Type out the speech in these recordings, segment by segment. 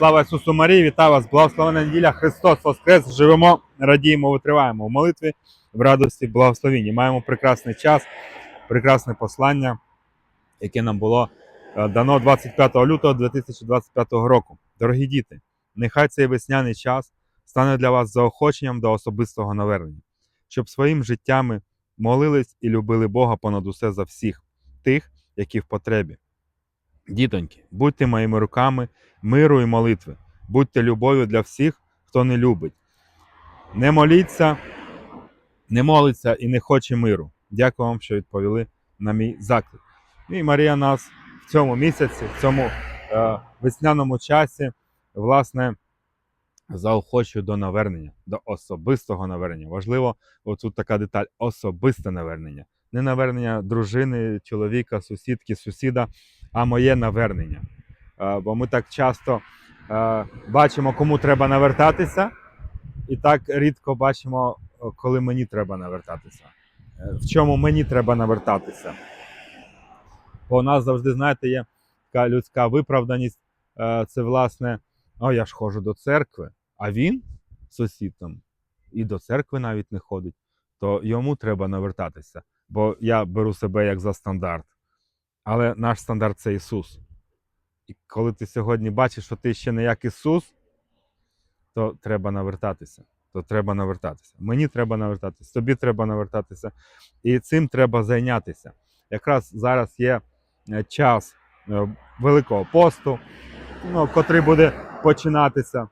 Слава Ісусу Марії, вітаю вас! Благословена неділя! Христос Воскрес! Живемо, радіємо, витриваємо в молитві, в радості, в благословенні. Маємо прекрасний час, прекрасне послання, яке нам було е, дано 25 лютого 2025 року. Дорогі діти, нехай цей весняний час стане для вас заохоченням до особистого навернення, щоб своїм життями молились і любили Бога понад усе за всіх, тих, які в потребі. Дітоньки, будьте моїми руками миру і молитви, будьте любов'ю для всіх, хто не любить. Не моліться, не молиться і не хоче миру. Дякую вам, що відповіли на мій заклик. І Марія нас в цьому місяці, в цьому е, весняному часі, власне, заохочує до навернення, до особистого навернення. Важливо, отут така деталь особисте навернення. Не навернення дружини, чоловіка, сусідки, сусіда, а моє навернення. Е, Бо ми так часто е, бачимо, кому треба навертатися, і так рідко бачимо, е, коли мені треба навертатися. В чому мені треба навертатися. Бо у нас завжди, знаєте, є така людська виправданість. Це, власне, о, я ж ходжу до церкви, а він, сусід там, і до церкви навіть не ходить, то йому треба навертатися. Бо я беру себе як за стандарт. Але наш стандарт це Ісус. І коли ти сьогодні бачиш, що ти ще не як Ісус, то треба навертатися. То треба навертатися. Мені треба навертатися, тобі треба навертатися. І цим треба зайнятися. Якраз зараз є е, час е, Великого посту, ну, котрий буде починатися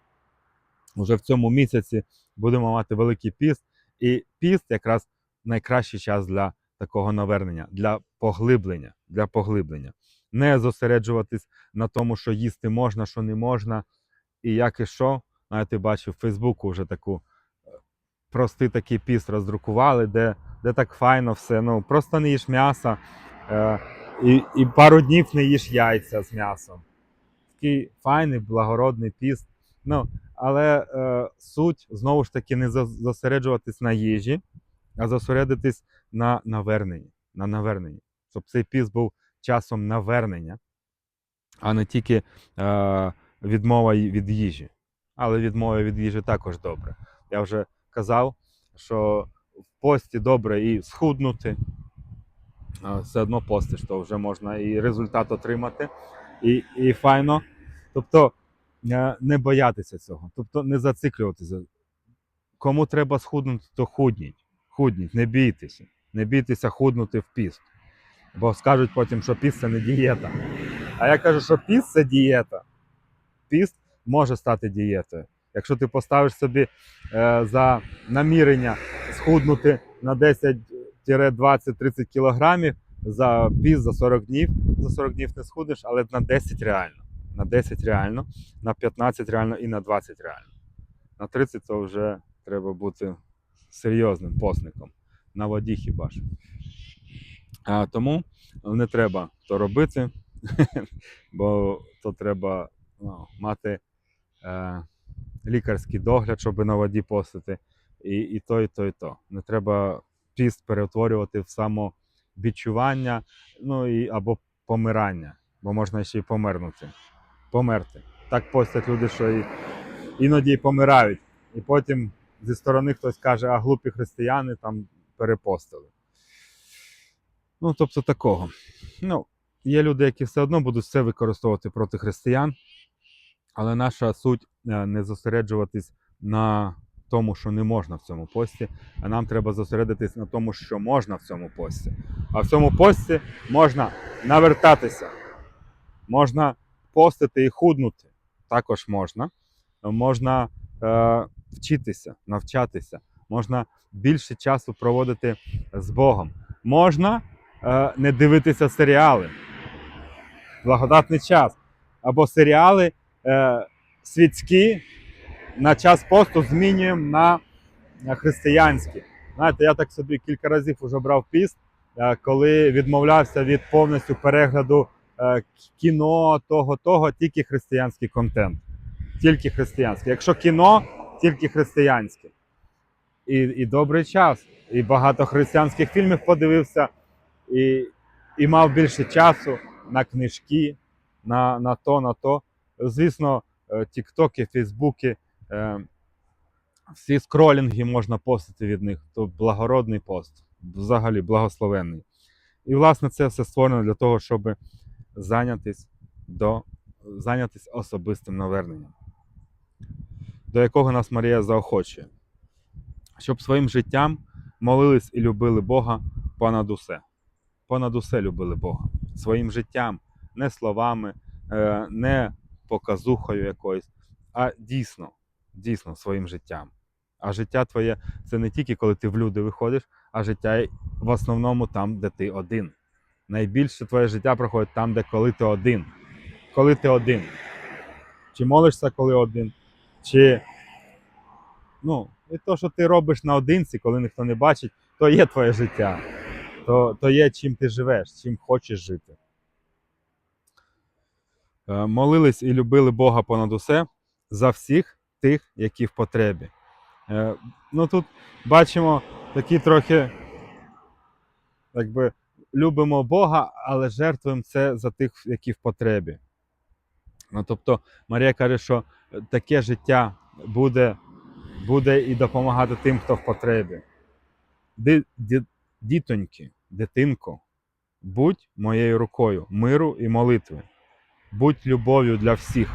уже в цьому місяці. Будемо мати Великий піст. І піст якраз найкращий час для такого навернення, для поглиблення. Для поглиблення. Не зосереджуватись на тому, що їсти можна, що не можна, і як і що. Знаєте, бачив в Фейсбуку вже таку е, простий такий піст роздрукували, де, де так файно все. Ну, просто не їш м'яса е, і, і пару днів не їш яйця з м'ясом. Такий файний, благородний піст. Ну, але е, суть знову ж таки не зосереджуватись на їжі, а зосередитись на наверненні. На наверненні. Щоб цей піст був часом навернення, а не тільки е, відмова від їжі. Але відмова від їжі також добре. Я вже казав, що в пості добре і схуднути. Все одно постиш, то вже можна і результат отримати, і, і файно. Тобто е, не боятися цього, тобто не зациклюватися. Кому треба схуднути, то худніть. Худніть, не бійтеся. Не бійтеся худнути в піст. Бо скажуть потім, що піст це не дієта. А я кажу, що піст це дієта. Піст може стати дієтою. Якщо ти поставиш собі е, за намірення схуднути на 10-20-30 кілограмів за піст за 40 днів, за 40 днів не схудиш, але на 10 реально. На 10 реально, на 15 реально і на 20 реально. На 30 то вже треба бути серйозним посником. На воді хіба ж. А, тому не треба то робити, бо то треба ну, мати е, лікарський догляд, щоб на воді постити. І, і то, і то, і то. Не треба піст перетворювати в самовідчування, ну і або помирання, бо можна ще й помернути. Померти. Так постять люди, що і іноді й помирають. І потім зі сторони хтось каже, а глупі християни там перепостили. Ну, тобто такого. Ну, є люди, які все одно будуть все використовувати проти християн, але наша суть е, не зосереджуватись на тому, що не можна в цьому пості, а нам треба зосередитись на тому, що можна в цьому пості. А в цьому пості можна навертатися, можна постити і худнути. Також можна. Можна е, вчитися, навчатися, можна більше часу проводити з Богом. Можна не дивитися серіали. Благодатний час. Або серіали е, світські на час посту змінюємо на, християнські. Знаєте, я так собі кілька разів вже брав піст, е, коли відмовлявся від повністю перегляду е, кіно, того, того, тільки християнський контент. Тільки християнський. Якщо кіно, тільки християнське. І, і добрий час. І багато християнських фільмів подивився, і, і мав більше часу на книжки, на, на то, на то. Звісно, тіктоки, фейсбуки, е, всі скролінги можна постити від них. То благородний пост, взагалі благословенний. І, власне, це все створено для того, щоб зайнятись, до, зайнятись особистим наверненням, до якого нас Марія заохочує, щоб своїм життям молились і любили Бога понад усе. Понад усе любили Бога. Своїм життям, не словами, е, не показухою якоюсь, а дійсно, дійсно своїм життям. А життя твоє це не тільки коли ти в люди виходиш, а життя в основному там, де ти один. Найбільше твоє життя проходить там, де коли ти один. Коли ти один. Чи молишся, коли один, чи ну, і то, що ти робиш наодинці, коли ніхто не бачить, то є твоє життя. То, то є чим ти живеш, чим хочеш жити. Е, Молились і любили Бога понад усе за всіх тих, які в потребі. Е, Ну тут бачимо такі трохи, якби любимо Бога, але жертвуємо це за тих, які в потребі. Ну, тобто Марія каже, що таке життя буде, буде і допомагати тим, хто в потребі. Дітоньки, дитинко, будь моєю рукою миру і молитви. Будь любов'ю для всіх,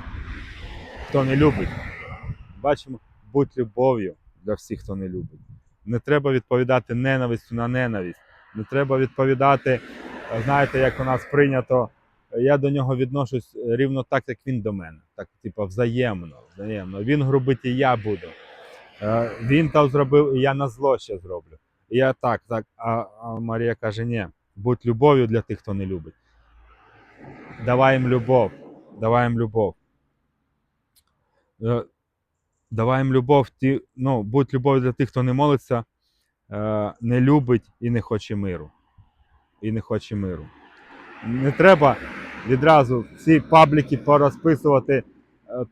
хто не любить. Бачимо, будь любов'ю для всіх, хто не любить. Не треба відповідати ненавистю на ненависть. Не треба відповідати, е, знаєте, як у нас прийнято. Я до нього відношусь рівно так, як він до мене. Так, типу, взаємно, взаємно. Він грубить, і я буду. Е, Він там зробив, і я на зло ще зроблю. Я так, так. А, а Марія каже: ні, будь любов'ю для тих, хто не любить. Давай їм любов. Давай їм любов. Е, Давай їм любов, ті, ну, будь любов'ю для тих, хто не молиться, е, не любить і не хоче миру. І не хоче миру. Не треба відразу всі пабліки порозписувати. е,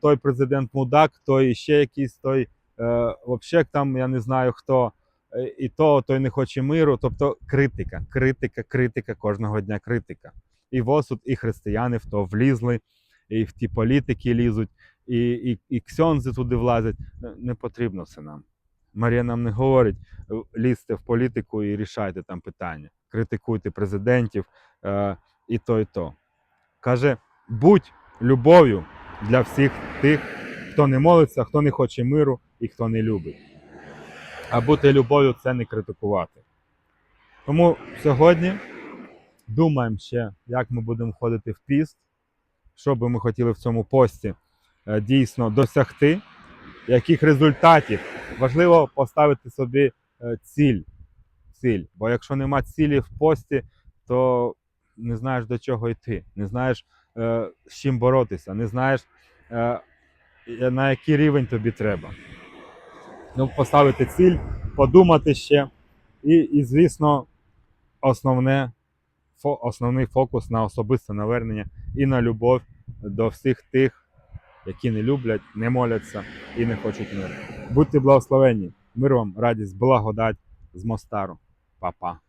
Той президент мудак, той ще якийсь, той взагалі там, я не знаю хто, і то, той не хоче миру. Тобто критика, критика, критика, кожного дня критика. І в осуд, і християни в то влізли, і в ті політики лізуть, і, і, і ксьонзи туди влазять. Е, Не потрібно це нам. Марія нам не говорить, е, лізьте в політику і рішайте там питання. Критикуйте президентів е, і то, і то. Каже, будь любов'ю для всіх тих, хто не молиться, хто не хоче миру і хто не любить. А бути любов'ю це не критикувати. Тому сьогодні думаємо ще, як ми будемо входити в піст, що би ми хотіли в цьому пості е, дійсно досягти, яких результатів. Важливо поставити собі е, ціль. ціль. Бо якщо нема цілі в пості, то не знаєш до чого йти, не знаєш е, з чим боротися, не знаєш, на який рівень тобі треба. Ну, поставити ціль, подумати ще. І, і звісно, основне, фо, основний фокус на особисте навернення і на любов до всіх тих, які не люблять, не моляться і не хочуть миру. Будьте благословенні! Мир вам, радість, благодать з Мостару. Па-па.